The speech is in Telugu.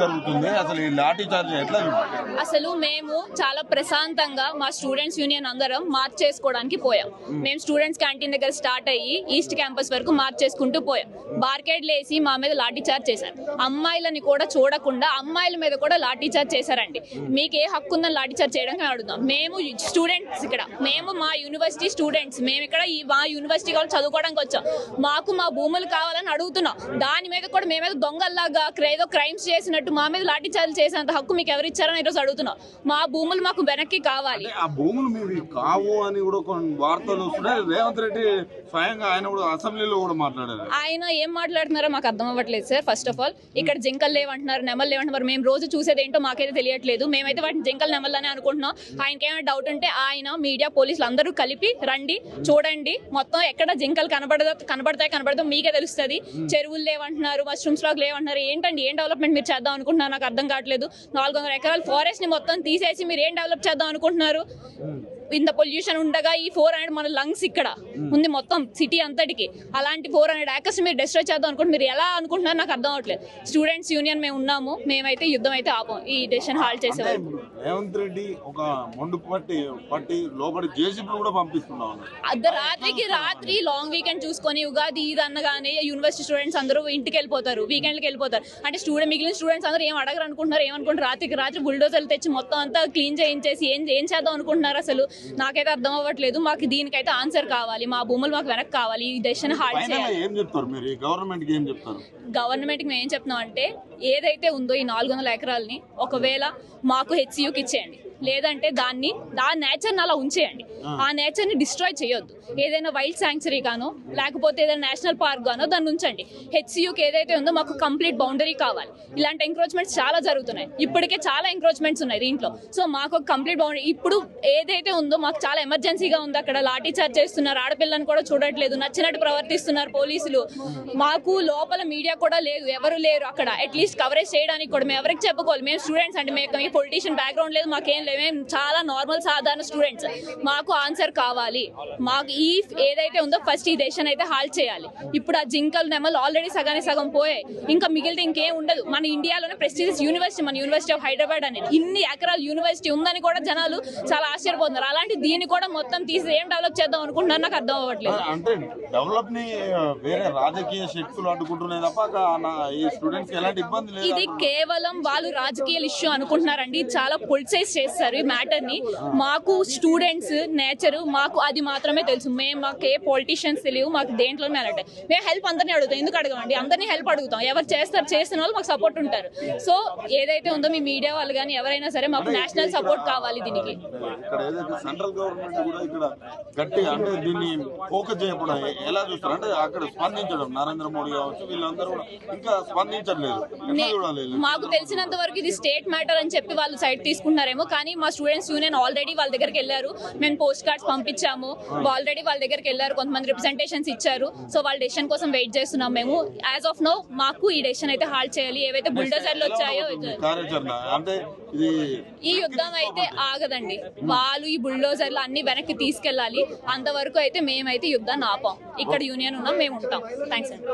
జరుగుతుంది. అసలు ఈ లాఠీ చార్జ్ ఎట్లా అసలు మేము చాలా ప్రశాంతంగా మా స్టూడెంట్స్ యూనియన్ అందరం మార్చ్ చేసుకోవడానికి పోయాం. మేము. స్టూడెంట్స్ క్యాంటీన్ దగ్గర స్టార్ట్ అయ్యి ఈస్ట్ క్యాంపస్ వరకు మార్చ్ చేసుకుంటూ పోయాం. బార్కేడ్లు వేసి మా మీద లాఠీ చార్జ్ చేశారు. అమ్మాయిలని కూడా చూడకుండా అమ్మాయిల మీద కూడా లాఠీ చార్జ్ చేశారండి. మీకు ఏ హక్కు ఉందని లాఠీ చార్జ్ చేయడానికి అడుగుతాం మేము స్టూడెంట్స్ ఇక్కడ మేము మా యూనివర్సిటీ స్టూడెంట్స్ మేము ఇక్కడ ఈ మా యూనివర్సిటీ వాళ్ళు చదువుకోవడానికి వచ్చాం. మాకు మా భూములు కావాలని అడుగుతున్నాం. దాని మీద కూడా మేమేదో దొంగల్లాగా ఏదో క్రైమ్స్ చేసినట్టు మా మీద లాఠీ చార్జ్ చేసేంత హక్కు మీకు ఎవరు ఇచ్చారని ఈరోజు అడుగుతున్నాం. మా భూములు మాకు వెనక్కి కావాలి. ఆ భూములు మీవి కావు అని కూడా కొన్ని వార్తలు వస్తున్నాయి. రేవంత్ రెడ్డి స్వయంగా ఆయన కూడా అసెంబ్లీలో కూడా మాట్లాడారు. ఆయన ఏం మాట్లాడుతున్నారో మాకు అర్థం అవ్వట్లేదు సార్ ఫస్ట్ ఆఫ్ ఆల్ ఇక్కడ జింకలు లేవంటున్నారు నెమలు లేవంటున్నారు. మేము రోజు చూసేది ఏంటో మాకైతే తెలియట్లేదు. మేమైతే వాటిని జింకలు నెమలని అనుకుంటున్నాం. ఆయనకి ఏమైనా డౌట్ ఉంటే ఆయన మీడియా పోలీసులు అందరూ కలిపి రండి చూడండి. మొత్తం ఎక్కడ జింకలు కనబడదో కనబడతాయి కనబడదో మీకే తెలుస్తుంది. చెరువులు లేవంటున్నారు మష్రూమ్స్ లాగా లేవంటున్నారు. ఏంటండి? ఏం డెవలప్మెంట్ మీరు చేద్దాం అనుకుంటున్నారు. నాకు అర్థం కావట్లేదు. నాలుగు వందల ఎకరాల ఫారెస్ట్ని మొత్తం తీసేసి మీరు ఏం డెవలప్ చేద్దాం అనుకుంటున్నారు? ఇంత పొల్యూషన్ ఉండగా ఈ ఫోర్ హండ్రెడ్ మన లంగ్స్ ఇక్కడ ఉంది మొత్తం సిటీ అంతటికి. అలాంటి ఫోర్ హండ్రెడ్ ఏకర్స్ మీరు డిస్ట్రాయ్ చేద్దాం అనుకుంటే మీరు ఎలా అనుకుంటున్నారు నాకు అర్థం అవ్వట్లేదు స్టూడెంట్స్ యూనియన్ మేము ఉన్నాము మేమైతే యుద్ధం అయితే ఆపం. ఈ డెసిషన్ హాల్ చేసేవారు. రేవంత్ రెడ్డి ఒక మొండు పట్టి పట్టి లోపలి జేసీబీలు కూడా పంపిస్తున్నాం అన్నారు. అర్ధరాత్రికి రాత్రి లాంగ్ వీకెండ్ చూసుకొని ఉగాది ఇది అనగానే యూనివర్సిటీ స్టూడెంట్స్ అందరూ ఇంటికి వెళ్ళిపోతారు వీకెండ్కి వెళ్ళిపోతారు. అంటే స్టూడెంట్ మిగిలిన స్టూడెంట్స్ అందరూ ఏం అడగరు అనుకుంటున్నారు ఏమనుకుంటారు రాత్రికి రాత్రి బుల్డోజర్లు తెచ్చి మొత్తం అంతా క్లీన్ చేయించేసి ఏం ఏం చేద్దాం అనుకుంటున్నారు అసలు? నాకైతే అర్థం అవ్వట్లేదు మాకు దీనికైతే ఆన్సర్ కావాలి మా భూములు మాకు వెనక్కి కావాలి ఈ డెసిషన్ హాల్ట్ చేయాలి. ఏం చెప్తారు మీరు? ఈ గవర్నమెంట్ ఏం చెప్తారు? గవర్నమెంట్కి మేము ఏం చెప్తున్నాం అంటే ఏదైతే ఉందో ఈ నాలుగు వందల ఎకరాలని ఒకవేళ మాకు హెచ్సియుకి ఇచ్చేయండి. లేదంటే దాన్ని ఆ నేచర్ని అలా ఉంచేయండి. ఆ. నేచర్ని డిస్ట్రాయ్ చేయొద్దు. ఏదైనా వైల్డ్ శాంక్చరీ గానో లేకపోతే ఏదైనా నేషనల్ పార్క్ గానో దాన్ని ఉంచండి. హెచ్సియుకి ఏదైతే ఉందో మాకు కంప్లీట్ బౌండరీ కావాలి. ఇలాంటి ఎంక్రోచ్మెంట్స్ చాలా జరుగుతున్నాయి. ఇప్పటికే చాలా ఎంక్రోచ్మెంట్స్ ఉన్నాయి దీంట్లో. సో మాకు కంప్లీట్ బౌండరీ ఇప్పుడు ఏదైతే ఉందో మాకు చాలా ఎమర్జెన్సీగా ఉంది అక్కడ. లాఠీ చార్జ్ చేస్తున్నారు. ఆడపిల్లని కూడా చూడట్లేదు. నచ్చినట్టు ప్రవర్తిస్తున్నారు పోలీసులు. మాకు లోపల మీడియా కూడా లేదు. ఎవరు లేరు అక్కడ. అట్లీస్ట్ కవరేజ్ చేయడానికి కూడా మేము ఎవరికి చెప్పుకోవాలి? మేము స్టూడెంట్స్ అంటే మేము పొలిటీషియన్ బ్యాక్గ్రౌండ్ లేదు. మాకేం లేదు. మేము చాలా నార్మల్ సాధారణ స్టూడెంట్స్ మాకు ఆన్సర్ కావాలి. మాకు ఈ ఏదైతే ఉందో ఫస్ట్ ఈ దేశం అయితే హాల్ట్ చేయాలి. ఇప్పుడు ఆ జింకలు నెమలు ఆల్రెడీ సగానికి సగం పోయాయి. ఇంకా మిగిలితే ఇంకేం ఉండదు. మన ఇండియాలోనే ప్రెస్టీజియస్ యూనివర్సిటీ మన యూనివర్సిటీ ఆఫ్ హైదరాబాద్ అనేది. ఇన్ని ఎకరాల యూనివర్సిటీ ఉందని కూడా జనాలు చాలా ఆశ్చర్యపోతున్నారు. అలాంటి దీన్ని కూడా మొత్తం తీసి ఏం డెవలప్ చేద్దాం అనుకుంటున్నారు నాకు అర్థం అవ్వట్లేదు. అంటే డెవలప్ని వేరే రాజకీయ శక్తులు అడ్డుకుంటున్నాయి తప్ప ఈ స్టూడెంట్స్ ఎలాంటి ఇబ్బంది లేదు ఇది కేవలం వాళ్ళు రాజకీయ ఇష్యూ అనుకుంటున్నారండి. చాలా పొలిసైజ్ చేస్తారు ఈ మ్యాటర్ని మాకు స్టూడెంట్స్ నేచర్ మాకు అది మాత్రమే తెలుసు మేము మాకు ఏ పొలిటీషియన్స్ తెలియవు మాకు దేంట్లో అంటే మేము హెల్ప్ అందరినీ అడుగుతాం ఎందుకు అడగమండి అందరినీ హెల్ప్ అడుగుతాం ఎవరు చేస్తారు చేసిన వాళ్ళు మాకు సపోర్ట్ ఉంటారు సో ఏదైతే ఉందో మీ మీడియా వాళ్ళు కానీ ఎవరైనా సరే మాకు నేషనల్ సపోర్ట్ కావాలి దీనికి. ఇక్కడ ఏదైతే సెంట్రల్ గవర్నమెంట్ కూడా ఇక్కడ గట్టిగా అంటే దీన్ని ఫోకస్ చేయకపోవడం ఎలా చూస్తారు? అంటే అక్కడ స్పందించడం. నరేంద్ర మోడీ కావచ్చు వీళ్ళందరూ కూడా ఇంకా స్పందించట్లేదు. ఎట్లా నే- చూడాలి మాకు తెలిసినంత వరకు ఇది స్టేట్ మ్యాటర్ అని చెప్పి వాళ్ళు సైడ్ తీసుకుంటున్నారేమో కానీ మా స్టూడెంట్స్ యూనియన్ ఆల్రెడీ వాళ్ళ దగ్గరికి వెళ్ళారు. మేము పోస్ట్ కార్డ్స్ పంపించాము. ఆల్రెడీ వాళ్ళ దగ్గరికి వెళ్ళారు. కొంతమంది రిప్రజెంటేషన్స్ ఇచ్చారు. సో వాళ్ళ డెసిషన్ కోసం వెయిట్ చేస్తున్నాం మేము. యాజ్ ఆఫ్ నో మాకు ఈ డెసిషన్ అయితే హాల్ట్ చేయాలి. ఏవైతే బుల్డోజర్లు వచ్చాయో ఈ యుద్ధం అయితే ఆగదండి. వాళ్ళు ఈ బుల్డోజర్లు అన్ని వెనక్కి తీసుకెళ్ళాలి. అంతవరకు అయితే మేమైతే యుద్ధాన్ని ఆపాం. ఇక్కడ యూనియన్ ఉన్నాం మేము ఉంటాం. థ్యాంక్స్ అండి.